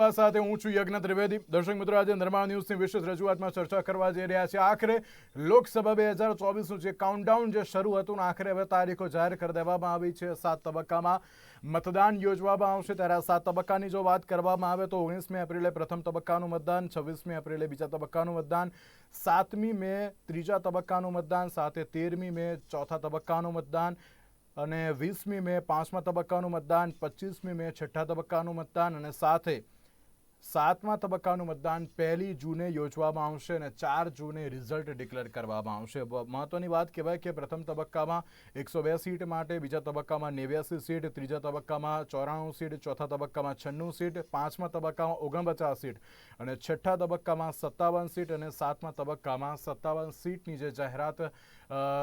વાત સાથે હું છું યજ્ઞ ત્રિવેદી. દર્શક મિત્રો, આજે નિર્માણ ન્યૂઝની વિશેષ રજૂઆતમાં ચર્ચા કરવા જઈ રહ્યા છે આખરે લોકસભા બે હજાર ચોવીસનું જે કાઉન્ટડાઉન જે શરૂ હતું આખરે હવે તારીખો જાહેર કરી દેવામાં આવી છે સાત તબક્કામાં. મતદાન યોજવામાં આવશે ત્યારે આ સાત તબક્કાની જો વાત કરવામાં આવે તો ઓગણીસમી એપ્રિલે પ્રથમ તબક્કાનું મતદાન, છવ્વીસમી એપ્રિલે બીજા તબક્કાનું મતદાન, સાતમી મે ત્રીજા તબક્કાનું મતદાન, સાથે તેરમી મે ચોથા તબક્કાનું મતદાન અને વીસમી મે પાંચમા તબક્કાનું મતદાન, પચીસમી મે છઠ્ઠા તબક્કાનું મતદાન અને સાથે સાતમા તબક્કાનું મતદાન પહેલી જૂને યોજવામાં આવશે અને ચાર જૂને રિઝલ્ટ ડિક્લેર કરવામાં આવશે. મહત્વની વાત કહેવાય કે પ્રથમ તબક્કામાં એકસો બે સીટ માટે, બીજા તબક્કામાં નેવ્યાસી સીટ, ત્રીજા તબક્કામાં ચોરાણું સીટ, ચોથા તબક્કામાં છન્નું સીટ, પાંચમા તબક્કામાં ઓગણપચાસ સીટ અને છઠ્ઠા તબક્કામાં સત્તાવન સીટ અને સાતમા તબક્કામાં સત્તાવન સીટની જે જાહેરાત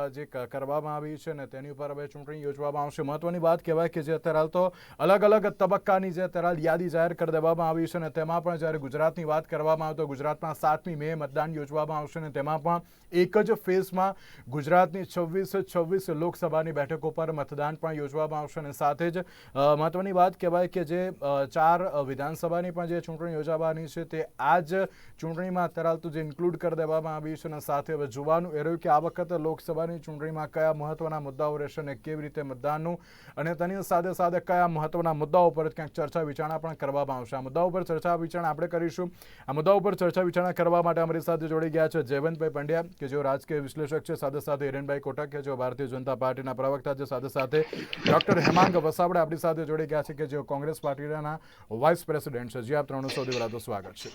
જે કરવામાં આવી છે ને તેની ઉપર હવે ચૂંટણી યોજવામાં આવશે. મહત્વની વાત કહેવાય કે જે અત્યારે હાલ તો અલગ અલગ તબક્કાની જે અત્યારે હાલ યાદી જાહેર કરી દેવામાં આવી છે ને તેમાં પણ જ્યારે ગુજરાતની વાત કરવામાં આવે તો ગુજરાતમાં સાતમી મે મતદાન યોજવામાં આવશે ને તેમાં પણ એક જ ફેઝમાં ગુજરાતની છવ્વીસ છવ્વીસ લોકસભાની બેઠકો પર મતદાન પણ યોજવામાં આવશે અને સાથે જ મહત્વની વાત કહેવાય કે જે ચાર વિધાનસભાની પણ જે ચૂંટણી યોજાવાની છે તે આ જ ચૂંટણીમાં અત્યારે જે ઇન્ક્લુડ કરી દેવામાં આવી છે અને સાથે હવે જોવાનું એ રહ્યું કે આ વખતે લોકસભાની ચૂંટણીમાં કયા મહત્વના મુદ્દાઓ રહેશે અને કેવી રીતે મતદાનનું અને તેની સાથે સાથે કયા મહત્વના મુદ્દાઓ પર ક્યાંક ચર્ચા વિચારણા પણ કરવામાં આવશે. આ મુદ્દાઓ પર ચર્ચા વિચારણા આપણે કરીશું. આ મુદ્દાઓ પર ચર્ચા વિચારણા કરવા માટે અમારી સાથે જોડી ગયા છે જયવંતભાઈ પંડ્યા. કે જેઓ રાજકીય વિશ્લેષક છે, સાથે સાથે હિરેનભાઈ કોટક કે જેઓ ભારતીય જનતા પાર્ટીના પ્રવક્તા છે, સાથે સાથે ડોક્ટર હેમાંગ વસાવડા આપણી સાથે જોડી ગયા છે કે જેઓ કોંગ્રેસ પાર્ટીના વાઇસ પ્રેસિડેન્ટ છે. જી, આપ સૌથી પહેલાં સ્વાગત છે.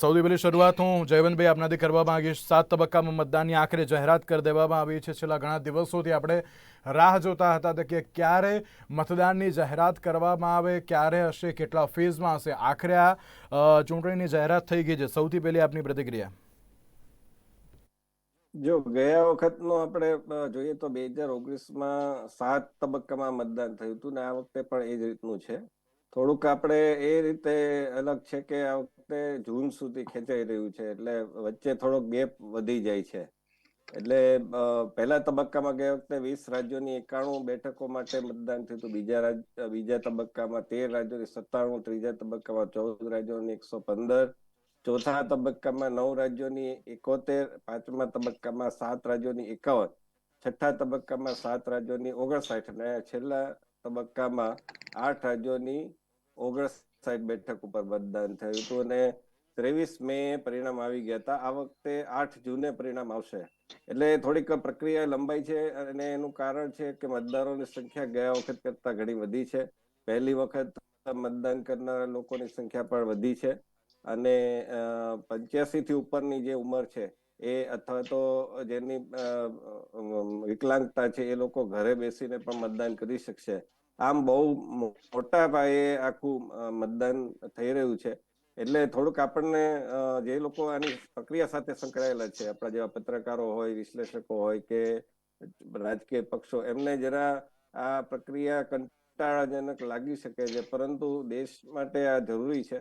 સૌથી પહેલી શરૂઆત હું જયવંતભાઈ આપનાથી કરવા માંગીશ. સાત તબક્કામાં મતદાનની આખરે જાહેરાત કરી દેવામાં આવી છે. છેલ્લા ઘણા દિવસોથી આપણે રાહ જોતા હતા કે ક્યારે મતદાનની જાહેરાત કરવામાં આવે, ક્યારે હશે, કેટલા ફેઝમાં હશે. આખરે આ ચૂંટણીની જાહેરાત થઈ ગઈ છે. સૌથી પહેલી આપની પ્રતિક્રિયા. જો ગયા વખતનો આપણે જોઈએ તો બે હજાર ઓગણીસમાં સાત તબક્કામાં મતદાન થયું હતું ને આ વખતે પણ એ જ રીતનું છે. થોડુંક આપણે એ રીતે અલગ છે કે આ વખતે જૂન સુધી ખેંચાઈ રહ્યું છે એટલે વચ્ચે થોડો ગેપ વધી જાય છે. એટલે પહેલા તબક્કામાં ગયા વખતે વીસ રાજ્યોની એકાણું બેઠકો માટે મતદાન થયું હતું. બીજા રાજ બીજા તબક્કામાં તેર રાજ્યોની સત્તાણું, ત્રીજા તબક્કામાં ચૌદ રાજ્યોની એકસો પંદર ચોથા તબક્કામાં નવ રાજ્યોની એકોતેર, પાંચમા તબક્કામાં સાત રાજ્યોની એકાવન, છઠ્ઠા તબક્કામાં સાત રાજ્યોની ઓગણસાઠ અને છેલ્લા તબક્કામાં આઠ રાજ્યોની ઓગણસાઠ બેઠક ઉપર મતદાન થયું હતું અને ત્રેવીસ મે પરિણામ આવી ગયા હતા. આ વખતે આઠ જૂને પરિણામ આવશે. એટલે થોડીક પ્રક્રિયા લંબાઈ છે અને એનું કારણ છે કે મતદારોની સંખ્યા ગયા વખત કરતા ઘણી વધી છે. પહેલી વખત મતદાન કરનારા લોકોની સંખ્યા પણ વધી છે. અને પંચ્યાસી થી ઉપરની જે ઉંમર છે, એ અથવા તો જેની વિકલાંગતા છે, એ લોકો ઘરે બેસીને પણ મતદાન કરી શકશે. આમ બહુ મોટા પાયે આખું મતદાન થઈ રહ્યું છે. એટલે થોડુંક આપણને જે લોકો આની પ્રક્રિયા સાથે સંકળાયેલા છે, આપણા જેવા પત્રકારો હોય, વિશ્લેષકો હોય કે રાજકીય પક્ષો, એમને જરા આ પ્રક્રિયા કંટાળાજનક લાગી શકે છે. પરંતુ દેશ માટે આ જરૂરી છે.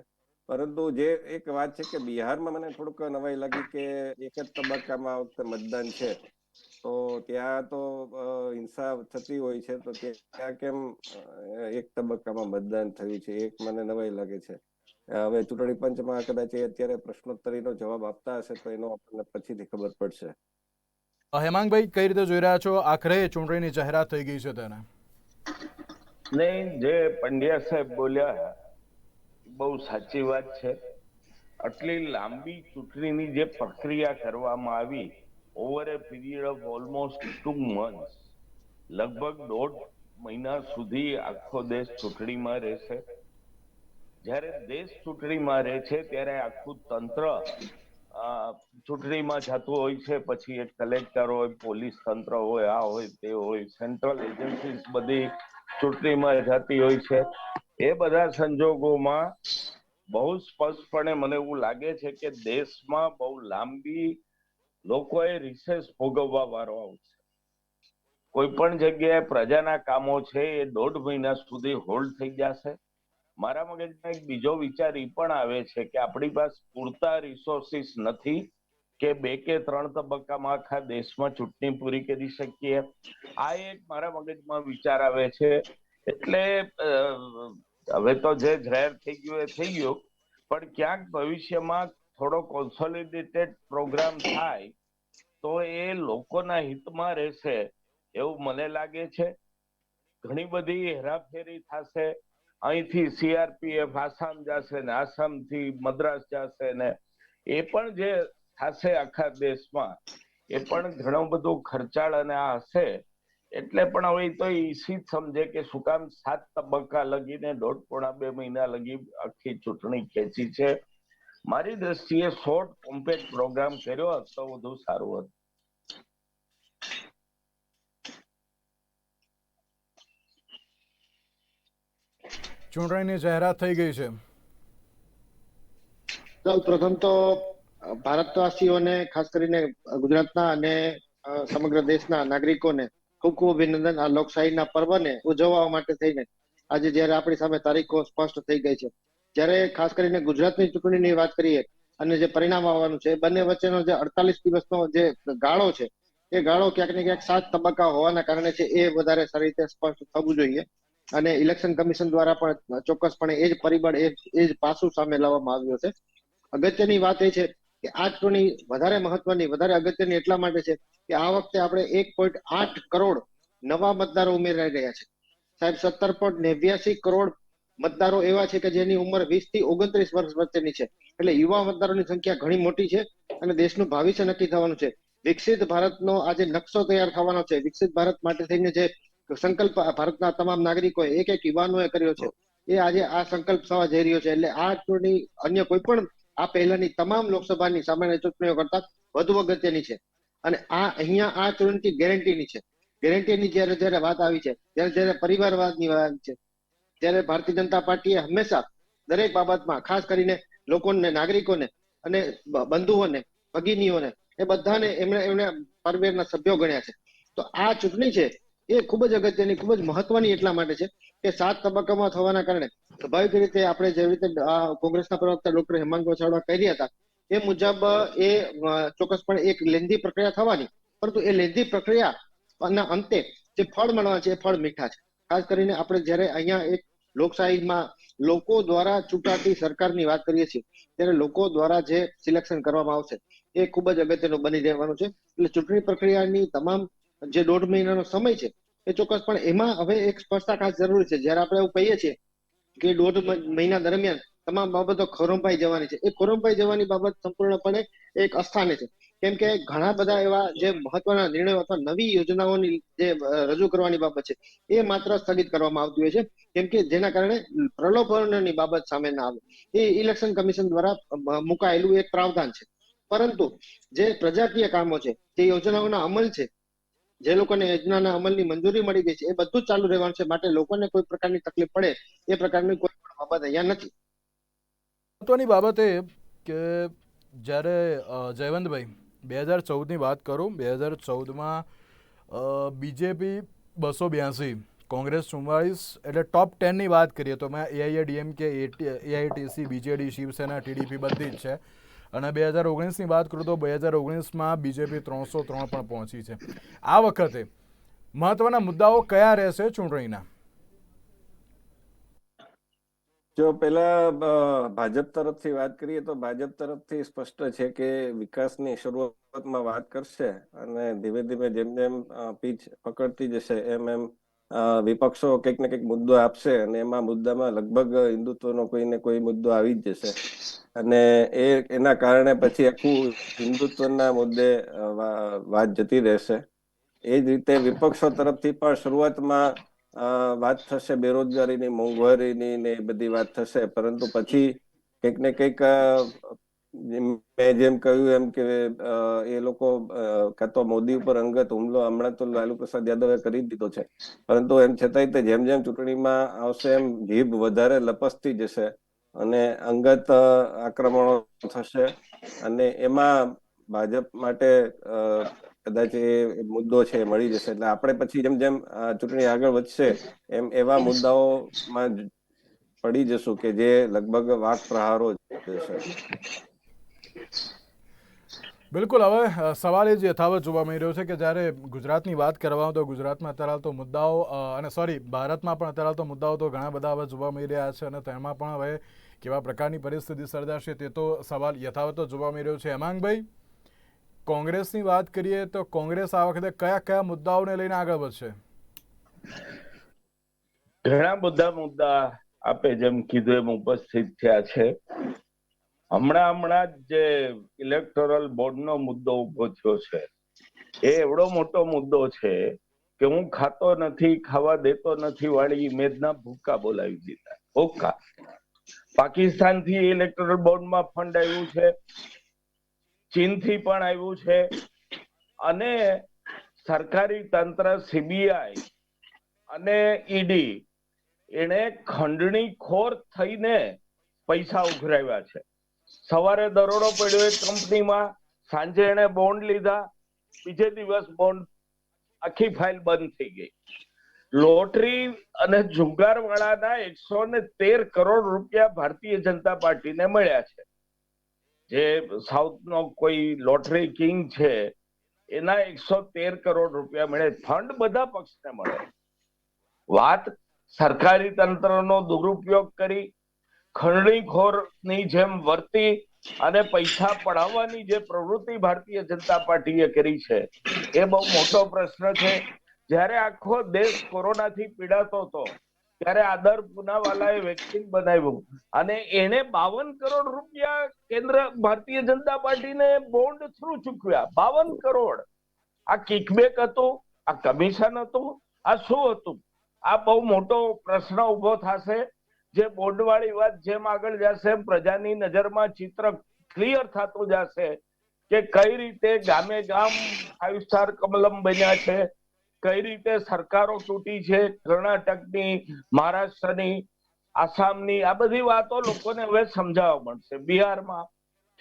પરંતુ જે એક વાત છે કે બિહારમાં મને થોડુંક નવાઈ લાગી કે એક જ તબક્કામાં આ વખતે મતદાન છે. તો ત્યાં તો હિંસા થતી હોય છે તો ત્યાં કેમ એક તબક્કામાં મતદાન થયું છે? એક મને નવાઈ લાગે છે. હવે ચૂંટણી પંચમાં કદાચ એ અત્યારે પ્રશ્નોત્તરીનો જવાબ આપતા હશે તો એનો આપણને પછીથી ખબર પડશે. હેમાંગભાઈ કઈ રીતે જોઈ રહ્યા છો? આખરે ચૂંટણીની જાહેરાત થઈ ગઈ છે તેને. નહીં જે પંડ્યા સાહેબ બોલ્યા બહુ સાચી વાત છે. આટલી લાંબી ચૂંટણીની જે પ્રક્રિયા કરવામાં આવી over a period of almost two month લગભગ દોઢ મહિના સુધી આખો દેશ ચૂંટણીમાં રહેશે. જ્યારે દેશ ચૂંટણીમાં રહે છે, ત્યારે આખું તંત્ર ચૂંટણીમાં જતું હોય છે, પછી એક કલેક્ટર હોય, પોલીસ તંત્ર હોય, આ હોય, તે હોય સેન્ટ્રલ એજન્સીસ બધી ચૂંટણીમાં જતી હોય છે. એ બધા સંજોગોમાં બહુ સ્પષ્ટપણે મને એવું લાગે છે કે દેશમાં બહુ લાંબી લોકોએ રિસેસ ભોગવવા વારો આવશે કોઈ પણ જગ્યાએ પ્રજાના કામો છે એ દોઢ મહિના સુધી હોલ્ડ થઈ જશે. મારા મગજમાં એક બીજો વિચાર એ પણ આવે છે કે આપણી પાસે પૂરતા રિસોર્સિસ નથી. કે બે કે ત્રણ તબક્કામાં આખા દેશમાં ચૂંટણી પૂરી કરી શકીએ? આ એક મારા મગજમાં વિચાર આવે છે. એટલે હવે તો જે જાહેર થઈ ગયું એ થઈ ગયું. પણ ક્યાંક ભવિષ્યમાં થોડો કોન્સોલિડેટેડ પ્રોગ્રામ થાય, તો એ લોકોના હિતમાં રહેશે એવું મને લાગે છે. ઘણી બધી હેરાફેરી થશે. અહીંથી સીઆરપીએફ આસામ જશે ને, આસામથી મદ્રાસ જશે ને. એ પણ જે થશે આખા દેશમાં. એ પણ ઘણો બધો ખર્ચાળ અને આ હશે. એટલે પણ હવે તો ઈસી જ સમજે કે શું કામ સાત તબક્કા લગીને દોઢ પોણા બે મહિના લગી આખી ચૂંટણી ખેંચી છે. મારી દ્રષ્ટિએ શોર્ટ કોમ્પેક્ટ પ્રોગ્રામ કર્યો હોત તો વધુ સારું હતું. ચૂંટણીની જાહેરાત થઈ ગઈ છે. સૌ પ્રથમ તો ભારતવાસીઓને, ખાસ કરીને ગુજરાતના અને સમગ્ર દેશના નાગરિકોને ખૂબ ખૂબ અભિનંદન. આ લોકશાહીના પર્વને ઉજવવા માટે થઈને આજે જ્યારે આપણી સામે તારીખો સ્પષ્ટ થઈ ગઈ છે, જ્યારે ખાસ કરીને ગુજરાતની ચૂંટણીની વાત કરીએ અને જે પરિણામ આવવાનું છે, બંને વચ્ચેનો જે અડતાલીસ દિવસનો જે ગાળો છે, એ ગાળો ક્યાંક ને ક્યાંક સાત તબક્કા હોવાના કારણે છે, એ વધારે સારી રીતે સ્પષ્ટ થવું જોઈએ. અને ઇલેક્શન કમિશન દ્વારા પણ ચોક્કસપણે એ જ પરિબળ એ જ પાસું સામે લાવવામાં આવ્યું છે. અગત્યની વાત એ છે કે આ ચૂંટણી વધારે મહત્વની, વધારે અગત્યની એટલા માટે છે કે આ વખતે આપણે એક પોઈન્ટ આઠ કરોડ નવા મતદારો ઉમેરાઈ રહ્યા છે. સાહેબ, સત્તર પોઈન્ટ નેવ્યાસી કરોડ મતદારો એવા છે કે જેની ઉંમર વીસથી ઓગણત્રીસ વર્ષ વચ્ચેની છે. એટલે યુવા મતદારોની સંખ્યા ઘણી મોટી છે અને દેશનું ભવિષ્ય નક્કી થવાનું છે. વિકસિત ભારતનો આજે નકશો તૈયાર થવાનો છે. વિકસિત ભારત માટે થઈને જે સંકલ્પ ભારતના તમામ નાગરિકોએ એક એક યુવાનોએ કર્યો છે, એ આજે આ સંકલ્પ થવા જઈ રહ્યો છે. એટલે આ ચૂંટણી અન્ય કોઈ પણ આ પહેલાની તમામ લોકસભાની સામાન્ય ચૂંટણીઓ કરતા વધુ અગત્યની છે. અને આ અહીંયા આ ચૂંટણી ગેરંટીની છે. ગેરંટીની જ્યારે જ્યારે વાત આવી છે, ત્યારે જ્યારે પરિવારવાદની વાત છે, ત્યારે ભારતીય જનતા પાર્ટીએ હંમેશા દરેક બાબતમાં, ખાસ કરીને લોકોને, નાગરિકોને અને બંધુઓને, ભગીનીઓને, એ બધાને એમણે એમણે પરવેરના સભ્યો ગણ્યા છે. તો આ ચૂંટણી છે એ ખૂબ જ અગત્યની, ખૂબ જ મહત્વની એટલા માટે છે કે સાત તબક્કામાં થવાના કારણે સ્વાભાવિક રીતે આપણે જેવી રીતે કોંગ્રેસના પ્રવક્તા ડોક્ટર હેમંત વસાવડા કહી હતા, એ મુજબ એ ચોક્કસપણે એક લેન્ધી પ્રક્રિયા થવાની, પરંતુ એ લેન્ધી પ્રક્રિયાના અંતે જે ફળ મળવા છે એ ફળ મીઠા છે. ખાસ કરીને આપણે જ્યારે અહીંયા એક લોકશાહીમાં લોકો દ્વારા ચૂંટાતી સરકારની વાત કરીએ છીએ, ત્યારે લોકો દ્વારા જે સિલેક્શન કરવામાં આવશે, એ ખૂબ જ અગત્યનું બની રહેવાનું છે. એટલે ચૂંટણી પ્રક્રિયાની તમામ જે દોઢ મહિનાનો સમય છે એ ચોક્કસ, પણ એમાં હવે એક સ્પષ્ટતા ખાસ જરૂરી છે. જ્યારે આપણે એવું કહીએ છીએ કે દોઢ મહિના દરમિયાન તમામ બાબતો ખોરંભાઈ જવાની છે. એ ખોરંભાઈ જવાની બાબત સંપૂર્ણપણે એક અસ્થાને છે. કેમ કે ઘણા બધા એવા જે મહત્વના નિર્ણયો અથવા નવી યોજનાઓની જે રજૂ કરવાની બાબત છે, એ માત્ર સ્થગિત કરવામાં આવતી હોય છે. કેમ કે જેના કારણે પ્રલોભનની બાબત સામે ના આવે. એ ઇલેક્શન કમિશન દ્વારા મુકાયેલું એક પ્રાવધાન છે. પરંતુ જે પ્રજાકીય કામો છે, જે યોજનાઓના અમલ છે જે લોકોને યોજનાના અમલની મંજૂરી મળી ગઈ છે, એ બધું જ ચાલુ રહેવાનું છે. માટે લોકોને કોઈ પ્રકારની તકલીફ પડે, એ પ્રકારની કોઈ પણ બાબત અહીંયા નથી. મહત્વની બાબત એ કે જ્યારે જયવંતભાઈ, બે હજાર ચૌદની વાત કરું, બે હજાર ચૌદમાં બીજેપી બસો બ્યાસી, કોંગ્રેસ ચુમ્માળીસ એટલે ટોપ ટેનની વાત કરીએ તો મેં AIADMK AITC BJD Shiv Sena TDP બધી જ છે. અને બે હજાર ઓગણીસની વાત કરું તો બે હજાર ઓગણીસમાં બીજેપી ત્રણસો ત્રણ પણ પહોંચી છે. આ વખતે મહત્વના મુદ્દાઓ કયા રહેશે ચૂંટણીના? જો પેલા ભાજપ તરફથી વાત કરીએ તો ભાજપ તરફથી સ્પષ્ટ છે કે વિકાસની શરૂઆતમાં વાત કરશે અને ધીમે ધીમે જેમ જેમ પીચ પકડતી જશે એમ એમ વિપક્ષો કંઈક ને કંઈક મુદ્દો આપશે અને એમાં મુદ્દામાં લગભગ હિન્દુત્વનો કોઈ ને કોઈ મુદ્દો આવી જ જશે. અને એ, એના કારણે પછી આખું હિન્દુત્વના મુદ્દે વાત જતી રહેશે. એ જ રીતે વિપક્ષો તરફથી પણ શરૂઆતમાં વાત થશે બેરોજગારીની, મોંઘવારીની ને એ બધી વાત થશે. પરંતુ પછી કંઈક ને કંઈક મેં જેમ કહ્યું એમ કે એ લોકો કાં તો મોદી ઉપર અંગત હુમલો હમણાં તો લાલુ પ્રસાદ યાદવે કરી દીધો છે. પરંતુ એમ છતાંય તે જેમ જેમ ચૂંટણીમાં આવશે એમ જીભ વધારે લપસતી જશે અને અંગત આક્રમણો થશે અને એમાં ભાજપ માટે કદાચ એ મુદ્દો છે મળી જશે. એટલે આપણે પછી જેમ જેમ ચૂંટણી આગળ વધશે એમ એવા મુદ્દાઓમાં પડી જશું કે જે લગભગ વાક પ્રહારો જ હશે બિલકુલ, હવે સવાલ એ જ યથાવત જોવા મળી રહ્યો છે કે જ્યારે ગુજરાતની વાત કરવામાં તો ગુજરાતમાં અત્યારે હાલ તો મુદ્દાઓ અને સોરી, ભારતમાં પણ અત્યારે તો મુદ્દાઓ તો ઘણા બધા હવે જોવા મળી રહ્યા છે અને તેમાં પણ હવે કેવા પ્રકારની પરિસ્થિતિ સર્જાશે તે તો સવાલ યથાવત જોવા મળી રહ્યો છે. હેમાંગભાઈ, કોંગ્રેસની વાત કરીએ તો કોંગ્રેસ આ વખતે કયા કયા મુદ્દાઓને લઈને આગળ વધશે? ઘણા બધા મુદ્દા આપે, જેમ કીધું એમ ઉપસ્થિત થયા છે. હમણાં હમણાં જ જે ઇલેક્ટોરલ બોર્ડનો મુદ્દો ઊભો થયો છે, એ એવડો મોટો મુદ્દો છે કે હું ખાતો નથી, ખાવા દેતો નથી વાળી ઇમેજના ભૂકા બોલાવી દીધા. ભૂકા. પાકિસ્તાનથી ઇલેક્ટોરલ બોર્ડમાં ફંડ આવ્યું છે, ચીનથી પણ આવ્યું છે, અને સરકારી તંત્ર સીબીઆઈ અને ઈડી એને ખંડણી ખોર થઈને પૈસા ઉઘરાવ્યા છે. સવારે દરોડો પડ્યો એક કંપનીમાં, સાંજે એણે બોન્ડ લીધા, બીજે દિવસ બોન્ડ આખી ફાઇલ બંધ થઈ ગઈ. લોટરી અને જુગાર વાળાના એકસો ને તેર કરોડ રૂપિયા ભારતીય જનતા પાર્ટીને મળ્યા છે. જે સાઉથનો કોઈ લોટરી કિંગ છે, એના એકસો તેર કરોડ રૂપિયા મળે ફંડ બધા પક્ષને મળે. વાત સરકારી તંત્રનો દુરુપયોગ કરી ખંડણીખોરની જેમ વર્તી અને પૈસા પડાવવાની જે પ્રવૃત્તિ ભારતીય જનતા પાર્ટીએ કરી છે, એ બહુ મોટો પ્રશ્ન છે. જ્યારે આખો દેશ કોરોનાથી પીડાતો હતો, ત્યારે આદર પૂનાવાલાએ વેક્સિન બનાવ્યું અને એને બાવન કરોડ રૂપિયા કેન્દ્ર ભારતીય જનતા પાર્ટીને બોન્ડ થ્રુ ચૂકવ્યા. બાવન કરોડ. આ કિકબેક હતું, આ કમિશન હતું, આ શું હતું? આ બહુ મોટો પ્રશ્ન ઊભો થશે. જે બોર્ડ વાળી વાત જેમ આગળ જશે પ્રજાની નજરમાં ચિત્ર ક્લિયર થતું જશે કે કઈ રીતે ગામે ગામ ફાઈવ સ્ટાર કમલમ બન્યા છે, કઈ રીતે સરકારો તૂટી છે, કર્ણાટકની, મહારાષ્ટ્રની, આસામની, આ બધી વાતો લોકોને હવે સમજાવવા મળશે. બિહારમાં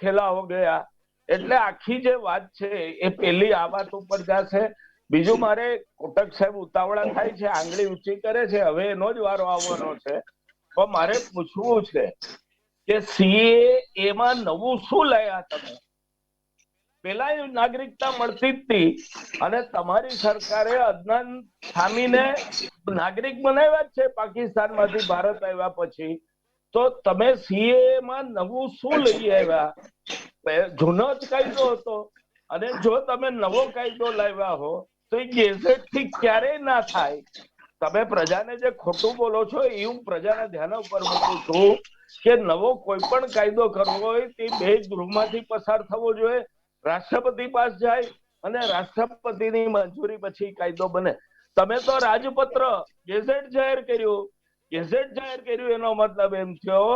ખેલા હો ગયા. એટલે આખી જે વાત છે એ પેલી આ વાત ઉપર જશે. બીજું મારે કોટક સાહેબ ઉતાવળા થાય છે, આંગળી ઊંચી કરે છે, હવે એનો જ વારો આવવાનો છે. તો મારે પૂછવું છે કે સીએ એમાં નવું શું લાયા તમે? પેલા નાગરિકતા મળતી હતી અને તમારી સરકારે અદનાન સામીને નાગરિક બનાવ્યા છે પાકિસ્તાનમાંથી ભારત આવ્યા પછી. તો તમે સીએ માં નવું શું લઈ આવ્યા? જૂનો જ કાયદો હતો અને જો તમે નવો કાયદો લાવ્યા હો તો એ ગેઝેટથી ક્યારેય ના થાય. તમે પ્રજાને જે ખોટું બોલો છો, એ હું પ્રજાના ધ્યાન ઉપર મૂકું છું કે નવો કોઈ પણ કાયદો કરવો હોય, તે બે ગૃહમાંથી પસાર થવો જોઈએ. રાષ્ટ્રપતિ પાસ જાય અને રાષ્ટ્રપતિની મંજૂરી પછી કાયદો બને. તમે તો રાજપત્ર, ગેઝેટ જાહેર કર્યું. ગેઝેટ જાહેર કર્યું એનો મતલબ એમ થયો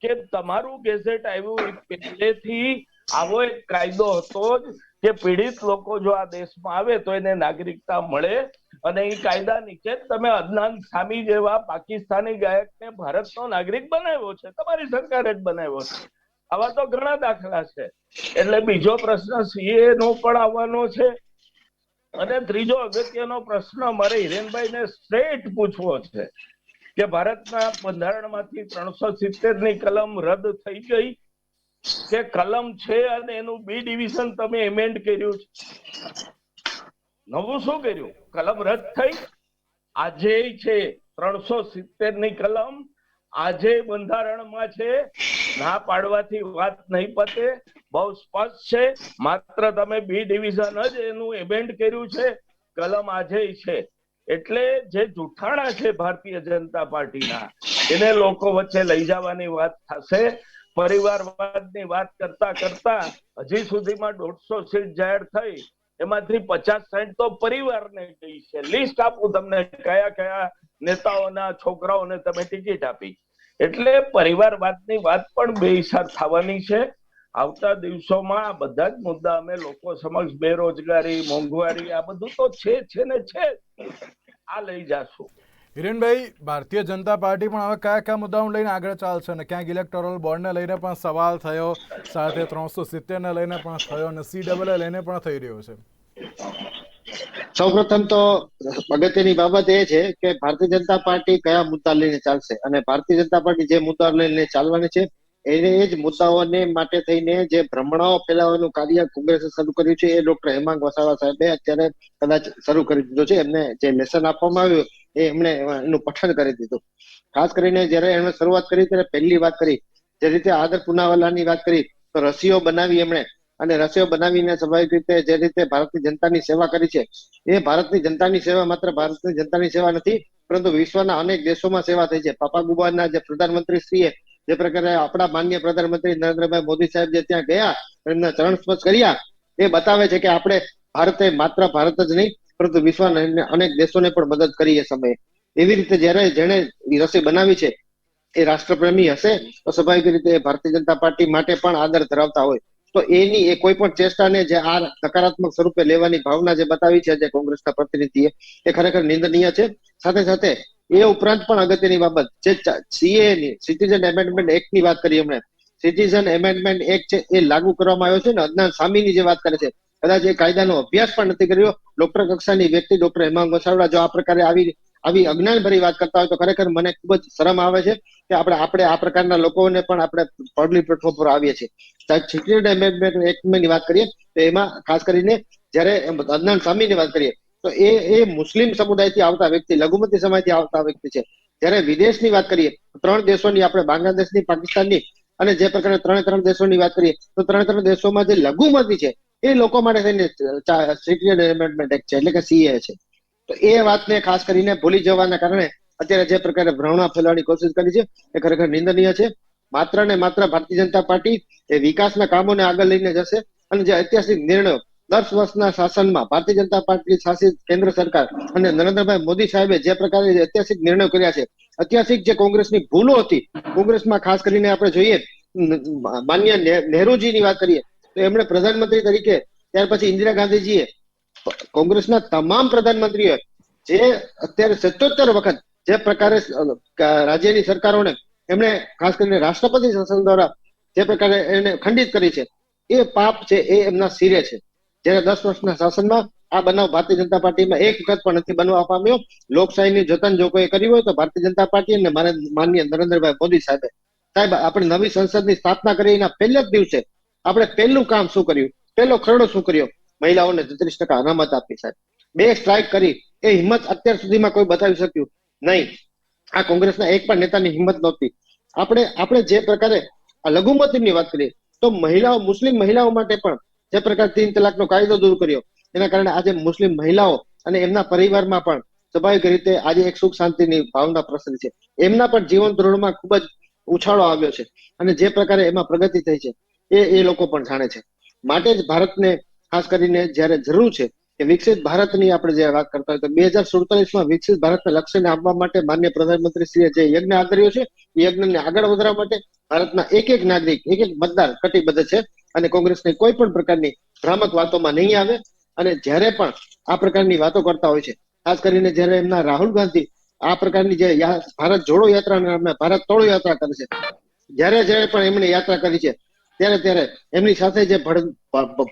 કે તમારું ગેઝેટ આવ્યું પહેલેથી આવો એક કાયદો હતો જ કે પીડિત લોકો જો આ દેશમાં આવે તો એને નાગરિકતા મળે. અને એ કાયદા નીચે તમે અદનાન સામી જેવા પાકિસ્તાની ગાયકને ભારતનો નાગરિક બનાવ્યો છે, તમારી સરકારે જ બનાવ્યો છે. આવા તો ઘણા દાખલા છે. એટલે બીજો પ્રશ્ન સીએ નો પણ આવવાનો છે. અને ત્રીજો અગત્યનો પ્રશ્ન મારે હિરેનભાઈને સ્ટ્રેટ પૂછવો છે કે ભારતના બંધારણમાંથી ત્રણસો સિત્તેરની કલમ રદ થઈ ગઈ કે કલમ છે અને એનું બી ડિવિઝન તમે એમેન્ડ કર્યું છે? નવું શું કર્યું? કલમ રદ થઈ. આજે છે ત્રણસો સિત્તેરની કલમ. આજે બંધારણમાં છે. ના પાડવાથી વાત નહીં પતે. બહુ સ્પષ્ટ છે. માત્ર તમે બી ડિવિઝન જ એનું એબેન્ડ કર્યું છે. કલમ આજે છે. એટલે જે જૂઠાણા છે ભારતીય જનતા પાર્ટીના, એને લોકો વચ્ચે લઈ જવાની વાત થશે. પરિવારવાદની વાત કરતા કરતા હજી સુધીમાં દોઢસો સીટ જાહેર થઈ. એમાંથી પચાસ સાઠ તો પરિવારને કહી છે. લિસ્ટ આપું તમને કયા કયા નેતાઓના છોકરાઓને તમે ટિકિટ આપી. એટલે પરિવારવાદની વાત પણ બેહિસાર થવાની છે. આવતા દિવસોમાં આ બધા જ મુદ્દા અમે લોકો સમક્ષ બેરોજગારી, મોંઘવારી, આ બધું તો છે છે ને છે. આ લઈ જાશું. હિરેનભાઈ, ભારતીય જનતા પાર્ટી પણ હવે કયા કયા મુદ્દાઓને લઈને આગળ ચાલશે અને ક્યાંક ઇલેક્ટોરલ બોર્ડને લઈને પણ સવાલ થયો, સાથે ત્રણસો સિત્તેરને લઈને પણ થયો અને સી ડબલ લઈને પણ થઈ રહ્યો છે. સૌપ્રથમ તો અગત્યની બાબત એ છે કે ભારતીય જનતા પાર્ટી કયા મુદ્દા લઈને ચાલશે? અને ભારતીય જનતા પાર્ટી જે મુદ્દા લઈને ચાલવાની છે, એને એ જ મુદ્દાઓને માટે થઈને જે ભ્રમણાઓ ફેલાવવાનું કાર્ય કોંગ્રેસે શરૂ કર્યું છે, એ ડોક્ટર હેમાંગ વસાવા સાહેબે અત્યારે કદાચ શરૂ કરી દીધો છે. એમને જે લેસન આપવામાં આવ્યું, એ એમણે એનું પઠન કરી દીધું. ખાસ કરીને જ્યારે એમણે શરૂઆત કરી, ત્યારે પહેલી વાત કરી, જે રીતે આદર પુનાવાલાની વાત કરી, તો રસીઓ બનાવી એમણે અને રસીઓ બનાવીને સ્વાભાવિક રીતે જે રીતે ભારતની જનતાની સેવા કરી છે, એ ભારતની જનતાની સેવા માત્ર ભારતની જનતાની સેવા નથી, પરંતુ વિશ્વના અનેક દેશોમાં સેવા થઈ છે. પાપા ગુબાના જે પ્રધાનમંત્રી શ્રીએ જે પ્રકારે આપણા માન્ય પ્રધાનમંત્રી નરેન્દ્રભાઈ મોદી સાહેબ જે ત્યાં ગયા, એમના ચરણ સ્પર્શ કર્યા, એ બતાવે છે કે આપણે ભારતે માત્ર ભારત જ નહીં, પરંતુ વિશ્વના અનેક દેશોને પણ મદદ કરી એ સમયે. એવી રીતે જ્યારે જેણે રસી બનાવી છે, એ રાષ્ટ્રપ્રેમી હશે, તો સ્વાભાવિક રીતે ભારતીય જનતા પાર્ટી માટે પણ આદર ધરાવતા હોય. તો એની એ કોઈ પણ ચેષ્ટાને જે આ નકારાત્મક સ્વરૂપે લેવાની ભાવના જે બતાવી છે જે કોંગ્રેસના પ્રતિનિધિએ, એ ખરેખર નિંદનીય છે. સાથે સાથે એ ઉપરાંત પણ અગત્યની બાબત જે સીએ ની સિટીઝન એમેન્ડમેન્ટ એક્ટની વાત કરી એમણે સિટીઝન એમેન્ડમેન્ટ એક્ટ છે, એ લાગુ કરવામાં આવ્યો છે ને અદનાન સામીની જે વાત કરે છે, કદાચ એ કાયદાનો અભ્યાસ પણ નથી કર્યો. ડોક્ટર કક્ષાની વ્યક્તિ ડોક્ટર હેમાંગ વસાવડા જો આ પ્રકારે આવી આવી અજ્ઞાનભરી વાત કરતા હોય તો ખરેખર મને ખૂબ જ શરમ આવે છે. કે આપણે આપણે આ પ્રકારના લોકોને પણ આપણે પબ્લિક પ્લેટફોર્મ પર આવીએ છીએ. એક્ટની વાત કરીએ, તો એમાં ખાસ કરીને જ્યારે અદનાન સામીની વાત કરીએ, તો એ એ મુસ્લિમ સમુદાયથી આવતા વ્યક્તિ, લઘુમતી સમાજથી આવતા વ્યક્તિ છે. જ્યારે વિદેશની વાત કરીએ ત્રણ દેશોની, આપણે બાંગ્લાદેશની, પાકિસ્તાનની અને જે પ્રકારે ત્રણે ત્રણ દેશોની વાત કરીએ, તો ત્રણે ત્રણ દેશોમાં જે લઘુમતી છે, એ લોકો માટે થઈને સિટીઝન એમેન્ડમેન્ટ એક્ટ છે, એટલે કે સીએ છે. તો એ વાતને ખાસ કરીને ભૂલી જવાના કારણે અત્યારે જે પ્રકારે ભ્રમણા ફેલાવવાની કોશિશ કરી છે, એ ખરેખર નિંદનીય છે. માત્ર ને માત્ર ભારતીય જનતા પાર્ટી એ વિકાસના કામોને આગળ લઈને જશે અને જે ઐતિહાસિક નિર્ણયો દસ વર્ષના શાસનમાં ભારતીય જનતા પાર્ટી શાસિત કેન્દ્ર સરકાર અને નરેન્દ્રભાઈ મોદી સાહેબે જે પ્રકારે ઐતિહાસિક નિર્ણયો કર્યા છે, ઐતિહાસિક જે કોંગ્રેસની ભૂલો હતી, કોંગ્રેસમાં ખાસ કરીને આપણે જોઈએ, માન્ય નહેરુજીની વાત કરીએ, તો એમણે પ્રધાનમંત્રી તરીકે ત્યાર પછી ઇન્દિરા ગાંધીજીએ કોંગ્રેસના તમામ પ્રધાનમંત્રીઓ જે અત્યારે સત્યોતેર વખત જે પ્રકારે રાજ્યની સરકારોને એમણે ખાસ કરીને રાષ્ટ્રપતિ શાસન દ્વારા જે પ્રકારે એને ખંડિત કરી છે, એ પાપ છે, એ એમના સિરે છે. જ્યારે દસ વર્ષના શાસનમાં આ બનાવ ભારતીય જનતા પાર્ટીમાં એક વખત પણ નથી બનવા પામ્યો. લોકશાહીની જતન જો કોઈ કર્યું હોય તો ભારતીય જનતા પાર્ટી અને માનનીય નરેન્દ્રભાઈ મોદી સાહેબે. સાહેબ, આપણે નવી સંસદની સ્થાપના કરી એના પહેલા જ દિવસે આપણે પહેલું કામ શું કર્યું? પહેલો ખરડો શું કર્યો? મહિલાઓને તેત્રીસ ટકા અનામત આપી સાહેબ. બે સ્ટ્રાઇક કરી. એ હિંમત અત્યાર સુધીમાં કોઈ બતાવી શક્યું? નહીં. આ કોંગ્રેસના એક પણ નેતાની હિંમત નહોતી. આપણે આપણે જે પ્રકારે લઘુમતીની વાત કરીએ, તો મહિલાઓ, મુસ્લિમ મહિલાઓ માટે પણ જે પ્રકાર તીન તલાકનો કાયદો દૂર કર્યો, એના કારણે આજે મુસ્લિમ મહિલાઓ અને એમના પરિવારમાં પણ સ્વાભાવિક રીતે આજે એક સુખ શાંતિની ભાવના પ્રસરી છે. એમના પણ જીવન ધોરણમાં ખૂબ જ ઉછાળો આવ્યો છે અને જે પ્રકારે એમાં પ્રગતિ થઈ છે, એ એ લોકો પણ જાણે છે. માટે જ ભારતને ખાસ કરીને જ્યારે જરૂર છે કે વિકસિત ભારતની આપણે જે વાત કરતા હોય તો બે હજાર સુડતાલીસમાં વિકસિત ભારતને લક્ષ્યને આપવા માટે માન્ય પ્રધાનમંત્રી શ્રીએ જે યજ્ઞ આદર્યો છે, એ યજ્ઞને આગળ વધારવા માટે ભારતના એક એક નાગરિક એક એક મતદાર કટિબદ્ધ છે અને કોંગ્રેસની કોઈ પણ પ્રકારની ભ્રામક વાતોમાં નહીં આવે અને જ્યારે પણ આ પ્રકારની વાતો કરતા હોય છે, ખાસ કરીને જ્યારે એમના રાહુલ ગાંધી આ પ્રકારની જે ભારત જોડો યાત્રા નામે ભારત તોડો યાત્રા કરે છે, જ્યારે જ્યારે પણ એમણે યાત્રા કરી છે, ત્યારે ત્યારે એમની સાથે જે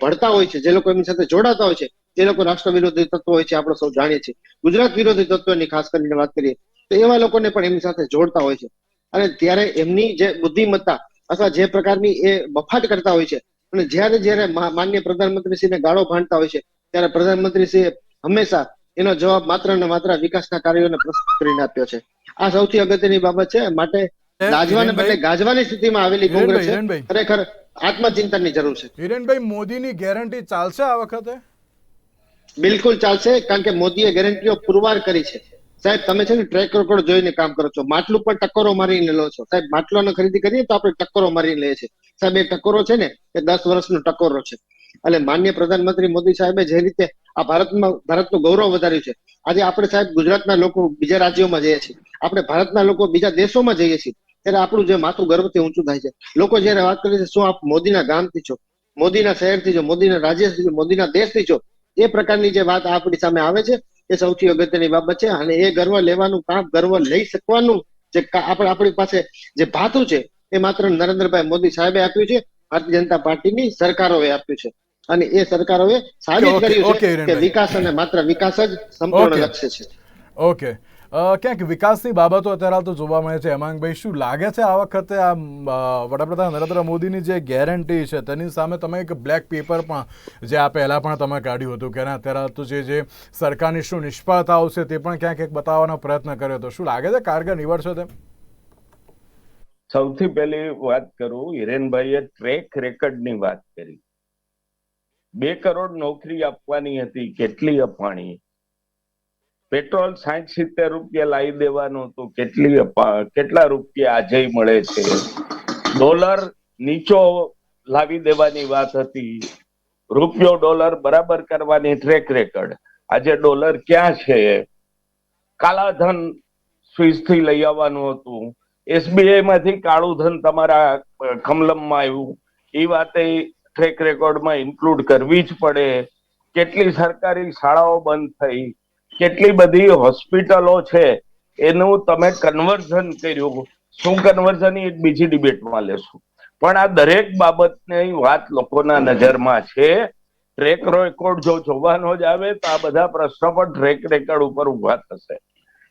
ભળતા હોય છે, જે લોકો એમની સાથે જોડાતા હોય છે એ લોકો રાષ્ટ્ર વિરોધી તત્વો હોય છે આપણે સૌ જાણીએ છીએ. ગુજરાત વિરોધી તત્વોની ખાસ કરીને વાત કરીએ તો એવા લોકોને પણ એમની સાથે જોડતા હોય છે. અને ત્યારે એમની જે બુદ્ધિમત્તા અથવા જે પ્રકારની એ બફાટ કરતા હોય છે અને જ્યારે જ્યારે માન્ય પ્રધાનમંત્રીશ્રીને ગાળો ભાંડતા હોય છે ત્યારે પ્રધાનમંત્રીશ્રીએ હંમેશા એનો જવાબ માત્ર ને માત્ર વિકાસના કાર્યોને પ્રસ્તુત કરીને આપ્યો છે. આ સૌથી અગત્યની બાબત છે માટે ગાજવાને બદલે ગાજવાની સ્થિતિમાં આવેલી કોંગ્રેસ ખરેખર આત્મચિંતનની જરૂર છે. હિરેનભાઈ મોદીની ગેરંટી ચાલશે આ વખતે? બિલકુલ ચાલશે, કારણ કે મોદીએ ગેરંટીઓ પુરવાર કરી છે. સાહેબ, તમે છે ને ટ્રેક રેકોર્ડ જોઈને કામ કરો છો. માટલું પણ ટક્કરો મારીને લો છો. સાહેબ, માટલાનો ખરીદી કરીએ તો આપણે ટક્કરો મારીને લઈએ છીએ. સાહેબ, એ ટક્કરો છે ને એ દસ વર્ષનો ટક્કરો છે. એટલે માન્ય પ્રધાનમંત્રી મોદી સાહેબે જે રીતે આ ભારતમાં, ભારતનું ગૌરવ વધાર્યું છે. આજે આપણે સાહેબ ગુજરાતના લોકો બીજા રાજ્યોમાં જઈએ છીએ. આપણે ભારતના લોકો બીજા દેશોમાં જઈએ છીએ. ત્યારે આપણું જે માથું ગર્વથી ઊંચું થાય છે. લોકો જયારે વાત કરે છે, શું આપ મોદીના ગામથી છો? મોદીના શહેરથી છો? મોદીના રાજ્યથી છો? મોદીના દેશથી છો? એ પ્રકારની જે વાત આપણી સામે આવે છે એ સૌથી અગત્યની બાબત છે અને એ ગર્વ લેવાનું કામ ગર્વ લઈ શકવાનું જે આપણે આપણી પાસે જે ભાતું છે એ માત્ર નરેન્દ્રભાઈ મોદી સાહેબે આપ્યું છે ભારતીય જનતા પાર્ટીની સરકારોએ આપ્યું છે. અને એ સરકારોએ સાબિત કર્યું છે કે વિકાસ અને માત્ર વિકાસ જ સંપૂર્ણ લક્ષ્ય છે. ઓકે ક્યાંક વિકાસની બાબતો અત્યારે હાલ તો જોવા મળે છે. હેમાંગભાઈ શું લાગે છે આ વખતે આ વડાપ્રધાન નરેન્દ્ર મોદીની જે ગેરંટી છે, તેની સામે તમે એક બ્લેક પેપર પણ જે આ પહેલાં પણ તમે કાઢ્યું હતું કે અત્યારે તો જે જે સરકારની શું નિષ્ફળતાઓ છે તે પણ ક્યાંક એક બતાવવાનો પ્રયત્ન કર્યો હતો. શું લાગે છે? કારગર નિવડશે તેમ? સૌથી પહેલી વાત કરું, હિરેનભાઈએ ટ્રેક રેકર્ડની વાત કરી. બે કરોડ નોકરી આપવાની હતી, કેટલી અપાણી પેટ્રોલ સાઠ સિત્તેર રૂપિયા લાવી દેવાનું હતું. કેટલી કેટલા રૂપિયા આજે મળે છે? ડોલર નીચો લાવી દેવાની વાત હતી. રૂપિયો ડોલર બરાબર કરવાની ટ્રેક રેકર્ડ આજે ડોલર ક્યાં છે? કાળાધન સ્વિસથી લઈ આવવાનું હતું. એસબીઆઈ માંથી કાળું ધન તમારા કમલમમાં આવ્યું. એ વાતે ટ્રેક રેકોર્ડમાં ઇન્ક્લુડ કરવી જ પડે. કેટલી સરકારી શાળાઓ બંધ થઈ. કેટલી બધી હોસ્પિટલો છે, એનું તમે કન્વર્ઝન કર્યું. શું કન્વર્ઝન એક બીજી ડિબેટમાં લેશું. પણ આ દરેક બાબતની વાત લોકોના નજરમાં છે. ટ્રેક રેકોર્ડ જો જોવાનો જ આવે, તો આ બધા પ્રશ્નો પણ ટ્રેક રેકોર્ડ ઉપર ઊભા થશે.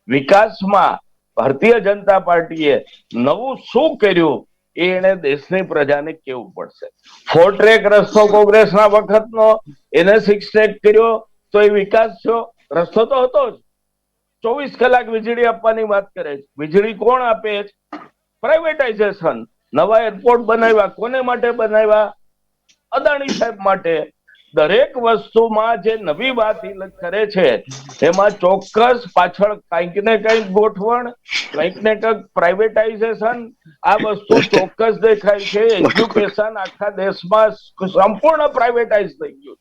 વિકાસમાં ભારતીય જનતા પાર્ટીએ નવું શું કર્યું, એ એને દેશની પ્રજાને કેવું પડશે. ફોર ટ્રેક રસ્તો કોંગ્રેસના વખતનો, એને સિક્સ ટ્રેક કર્યો, તો એ વિકાસ થયો. રસ્તો તો હતો જ. ચોવીસ કલાક વીજળી આપવાની વાત કરે છે. વીજળી કોણ આપે છે? પ્રાઇવેટાઇઝેશન નવા એરપોર્ટ બનાવ્યા. કોને માટે બનાવ્યા? અદાણી સાહેબ માટે. દરેક વસ્તુમાં જે નવી વાત કરે છે એમાં ચોક્કસ પાછળ કંઈક ને કંઈક ગોઠવણ કંઈક ને કંઈક પ્રાઇવેટાઇઝેશન આ વસ્તુ ચોક્કસ દેખાય છે. એજ્યુકેશન આખા દેશમાં સંપૂર્ણ પ્રાઇવેટાઇઝ થઈ ગયું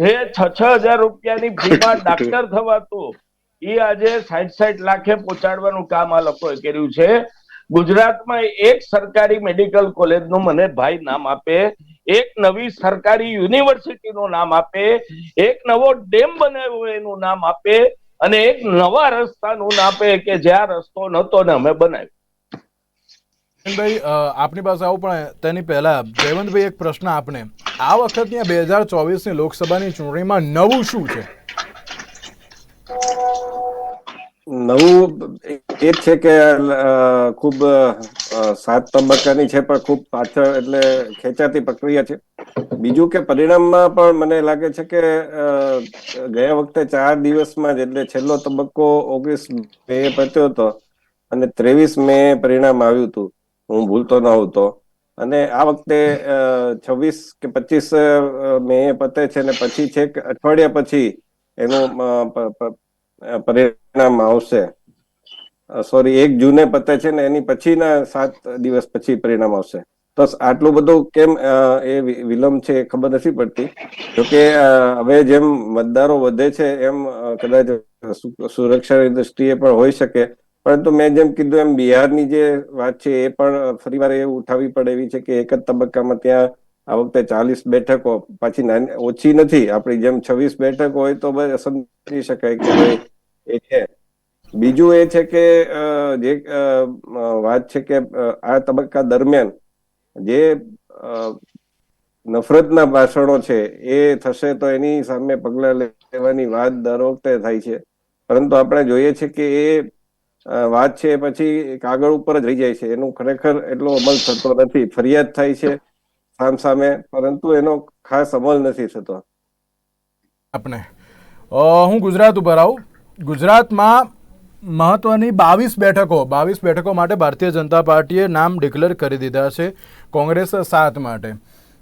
જે છ છ હજાર રૂપિયાની ફીમાં ડાક્ટર થવાતું એ આજે સાઠ સાઠ લાખે પહોંચાડવાનું કામ આ લોકોએ કર્યું છે. ગુજરાતમાં એક સરકારી મેડિકલ કોલેજનું મને ભાઈ નામ આપે. એક નવી સરકારી યુનિવર્સિટીનું નામ આપે, એક નવો ડેમ બનાવ્યો એનું નામ આપે, અને એક નવા રસ્તાનું નામ આપે કે જ્યાં રસ્તો નહોતો ને અમે બનાવ્યો. ભાઈ આપની પાસે આવું પણ તેની પહેલા જયવંતભાઈ એક પ્રશ્ન આપને. આ વખતની બે હજાર ચોવીસની લોકસભાની ચૂંટણીમાં નવું શું છે? નવું એ છે કે ખૂબ સાત તબક્કાની છે, પણ ખૂબ પાછળ એટલે ખેંચાતી પ્રક્રિયા છે. બીજું કે પરિણામમાં પણ મને લાગે છે કે ગયા વખતે ચાર દિવસમાં જ એટલે છેલ્લો તબક્કો ઓગણીસ મે પત્યો હતો અને ત્રેવીસ મે પરિણામ આવ્યું હતું. હું ભૂલતો ન હતો. અને આ વખતે છવ્વીસ કે પચીસ મે પતે છે ને પછી છેક અઠવાડિયા પછી એનું પરિણામ આવશે. સોરી એક જૂને પતે છે ને એની પછીના સાત દિવસ પછી પરિણામ આવશે. તો આટલું બધું કેમ એ વિલંબ છે ખબર નથી પડતી. જોકે હવે જેમ મતદારો વધે છે એમ કદાચ સુરક્ષાની દ્રષ્ટિએ પણ હોઈ શકે. પરંતુ મેં જેમ કીધું એમ બિહારની જે વાત છે એ પણ ફરીવાર એ ઉઠાવી પડે એવી છે કે એક જ તબક્કામાં ત્યાં આ વખતે ચાલીસ બેઠકો, પાછી નાની, ઓછી નથી, આપણી જેમ છવ્વીસ બેઠક હોય તો સમજી શકાય કે ભાઈ એ છે. બીજું એ છે કે જે વાત છે કે આ તબક્કા દરમિયાન જે નફરતના ભાષણો છે એ થશે તો એની સામે પગલા લેવાની વાત દર વખતે થાય છે. પરંતુ આપણે જોઈએ છે કે એ વાત છે પછી કાગળ ઉપર જ રહી જાય છે. એનું ખરેખર એટલો અમલ થતો નથી. ફરિયાદ થાય છે. સામ સામે, પરંતુ એનો ખાસ અમલ નથી થતો. આપણે. હું ગુજરાત ઉપર આવું. ગુજરાતમાં મહત્વની બાવીસ બેઠકો બાવીસ બેઠકો માટે ભારતીય જનતા પાર્ટીએ નામ ડિક્લેર કરી દીધા છે કોંગ્રેસ સાત માટે.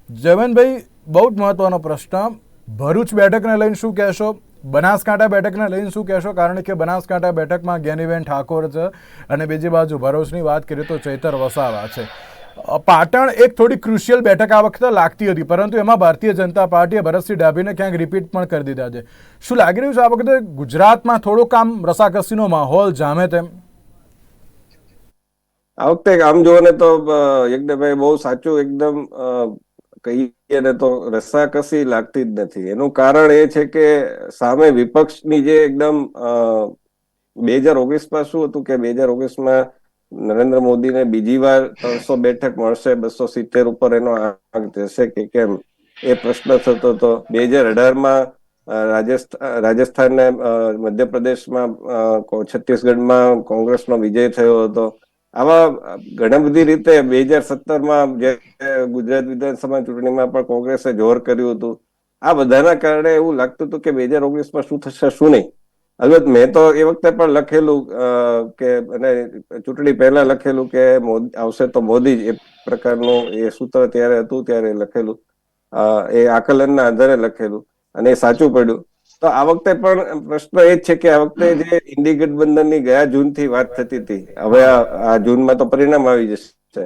જયવંતભાઈ, બહુ જ મહત્વનો પ્રશ્ન. ભરૂચ બેઠકને લઈને શું કહેશો? બનાસકાંઠા બેઠકને લઈને શું કહેશો? કારણ કે બનાસકાંઠા બેઠકમાં જ્ઞાનીબેન ઠાકોર છે અને બીજી બાજુ ભરૂચની વાત કરીએ તો ચૈતર વસાવા છે. પાટણ એક થોડી ક્રુશિયલ બેઠક આ વખતે લાગતી હતી, પરંતુ એમાં ભારતીય જનતા પાર્ટીએ ભરતસિંહ ડાભીને ક્યાંક રિપીટ પણ કરી દીધા છે. શું લાગી રહ્યું છે આ વખતે ગુજરાતમાં થોડુંક આમ રસાકસીનો માહોલ જામે તેમ? આ વખતે આમ જોવો ને તો યજ્ઞભાઈ બહુ સાચું એકદમ કહીએ ને તો રસાકસી લાગતી જ નથી. એનું કારણ એ છે કે સામે વિપક્ષની જે એકદમ બે હજાર ઓગણીસમાં શું હતું કે બે હજાર ઓગણીસમાં નરેન્દ્ર મોદીને બીજી વાર ત્રણસો બેઠક મળશે, બસો સિત્તેર ઉપર એનો આંક જશે કે કેમ? એ પ્રશ્ન થતો હતો બે હજાર અઢારમાં રાજસ્થાન રાજસ્થાન ને મધ્યપ્રદેશમાં છત્તીસગઢમાં કોંગ્રેસનો વિજય થયો હતો. આવા ઘણી બધી રીતે બે હજાર સત્તરમાં જે ગુજરાત વિધાનસભા ચૂંટણીમાં પણ કોંગ્રેસે જોર કર્યું હતું. આ બધાના કારણે એવું લાગતું હતું કે બે હજાર ઓગણીસમાં શું થશે, શું નહીં? અલબત્ત મેં તો એ વખતે પણ લખેલું કે અને ચૂંટણી પહેલા લખેલું કે આવશે તો મોદી જ એ પ્રકારનું એ સૂત્ર ત્યારે હતું ત્યારે લખેલું. એ આકલનના આધારે લખેલું અને એ સાચું પડ્યું. તો આ વખતે પણ પ્રશ્ન એ જ છે કે આ વખતે જે ઇન્ડી ગઠબંધનની ગયા જૂનથી વાત થતી હતી, હવે આ જૂનમાં તો પરિણામ આવી જશે.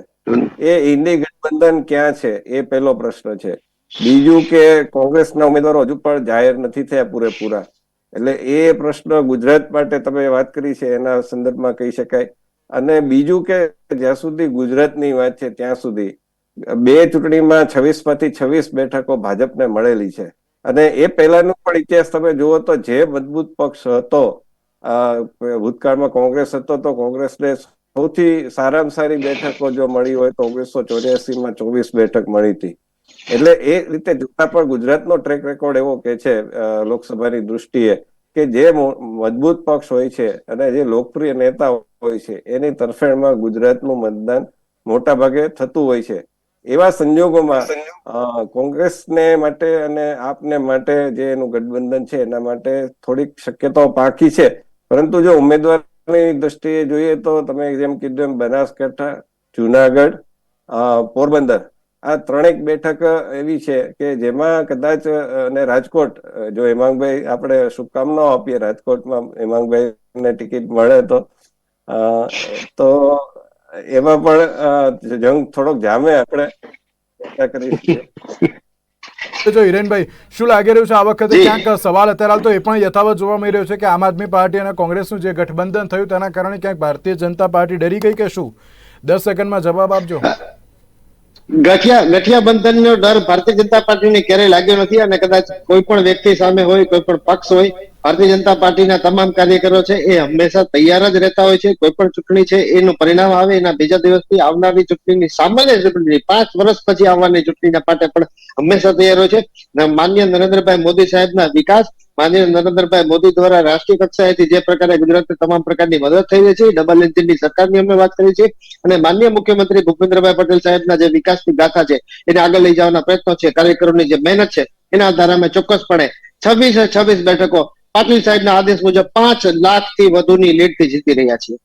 એ ઇન્ડી ગઠબંધન ક્યાં છે એ પહેલો પ્રશ્ન છે. બીજું કે કોંગ્રેસના ઉમેદવારો હજુ પણ જાહેર નથી થયા પૂરેપૂરા. એટલે એ પ્રશ્ન ગુજરાત માટે તમે વાત કરી છે, એના સંદર્ભમાં કહી શકાય. અને બીજું કે જ્યાં સુધી ગુજરાતની વાત છે, ત્યાં સુધી બે ચૂંટણીમાં છવ્વીસમાંથી છવ્વીસ બેઠકો ભાજપને મળેલી છે. અને એ પહેલાનો પણ ઇતિહાસ તમે જુઓ તો જે મજબૂત પક્ષ હતો ભૂતકાળમાં કોંગ્રેસ હતો, તો કોંગ્રેસને સૌથી સારામાં સારી બેઠકો જો મળી હોય તો ઓગણીસો ચોર્યાસી માં ચોવીસ બેઠક મળી હતી. એટલે એ રીતે જોતા પણ ગુજરાતનો ટ્રેક રેકોર્ડ એવો કે છે લોકસભાની દ્રષ્ટિએ કે જે મજબૂત પક્ષ હોય છે અને જે લોકપ્રિય નેતા હોય છે, એની તરફેણમાં ગુજરાતનું મતદાન મોટા ભાગે થતું હોય છે. એવા સંજોગોમાં કોંગ્રેસને માટે અને આપને માટે જે એનું ગઠબંધન છે, એના માટે થોડીક શક્યતાઓ પાકી છે. પરંતુ જો ઉમેદવારની દ્રષ્ટિએ જોઈએ તો તમે જેમ કીધું એમ બનાસકાંઠા, જુનાગઢ પોરબંદર આ ત્રણેક બેઠક એવી છે કે જેમાં કદાચ અને રાજકોટ જો હેમાંગભાઈ આપણે શુભકામનાઓ આપીએ રાજકોટમાં હેમાંગભાઈને ટિકિટ મળે તો તો એમાં પણ જંગ થોડોક જામે આપણે ચર્ચા કરી જો હિરેનભાઈ શું લાગી રહ્યું છે આ વખતે? ક્યાંક સવાલ અત્યારે હાલ તો એ પણ યથાવત જોવા મળી રહ્યો છે કે આમ આદમી પાર્ટી અને કોંગ્રેસનું જે ગઠબંધન થયું તેના કારણે ક્યાંક ભારતીય જનતા પાર્ટી ડરી ગઈ કે શું? દસ સેકન્ડમાં જવાબ આપજો. ગઠિયા ગઠિયા બંધનનો ડર ભારતીય જનતા પાર્ટીને ક્યારેય લાગ્યો નથી અને કદાચ કોઈ પણ વ્યક્તિ સામે હોય, કોઈ પણ પક્ષ હોય, ભારતીય જનતા પાર્ટીના તમામ કાર્યકરો છે એ હંમેશા તૈયાર જ રહેતા હોય છે, કોઈ પણ ચૂંટણી છે એનું પરિણામ આવે એના બીજા દિવસથી આવનારી ચૂંટણીની સામાન્ય ચૂંટણી પાંચ વર્ષ પછી આવવાની ચૂંટણીના માટે પણ હંમેશા તૈયાર હોય છે. માન્ય નરેન્દ્રભાઈ મોદી સાહેબના વિકાસ માન્ય નરેન્દ્રભાઈ મોદી દ્વારા રાષ્ટ્રીય કક્ષાએથી જે પ્રકારે ગુજરાતને તમામ પ્રકારની મદદ થઈ રહી છે ડબલ એન્જિનની સરકારની અમે વાત કરી છે. અને માન્ય મુખ્યમંત્રી ભૂપેન્દ્રભાઈ પટેલ સાહેબના જે વિકાસની ગાથા છે, એને આગળ લઈ જવાના પ્રયત્નો છે, કાર્યકરોની જે મહેનત છે, એના આધારે અમે ચોક્કસપણે છવ્વીસે છવ્વીસ બેઠકો પાટીલ સાહેબના આદેશ મુજબ પાંચ લાખથી વધુની લીડથી જીતી રહ્યા છીએ.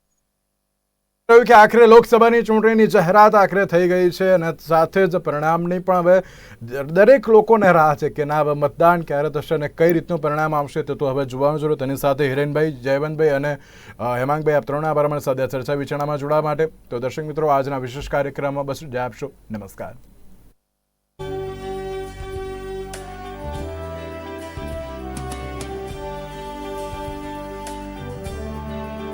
કહ્યું કે આખરે લોકસભાની ચૂંટણીની જાહેરાત આખરે થઈ ગઈ છે અને સાથે જ પરિણામની પણ હવે દરેક લોકોને રાહ છે કે ના, હવે મતદાન ક્યારે થશે અને કઈ રીતનું પરિણામ આવશે તે તો હવે જોવાનું જરૂર તેની સાથે હિરેનભાઈ, જયવંતભાઈ અને હેમાંગભાઈ આપ ત્રણના આભાર સાથે ચર્ચા વિચારણામાં જોડાવા માટે. તો દર્શક મિત્રો, આજના વિશેષ કાર્યક્રમમાં બસ, જય આપશો નમસ્કાર.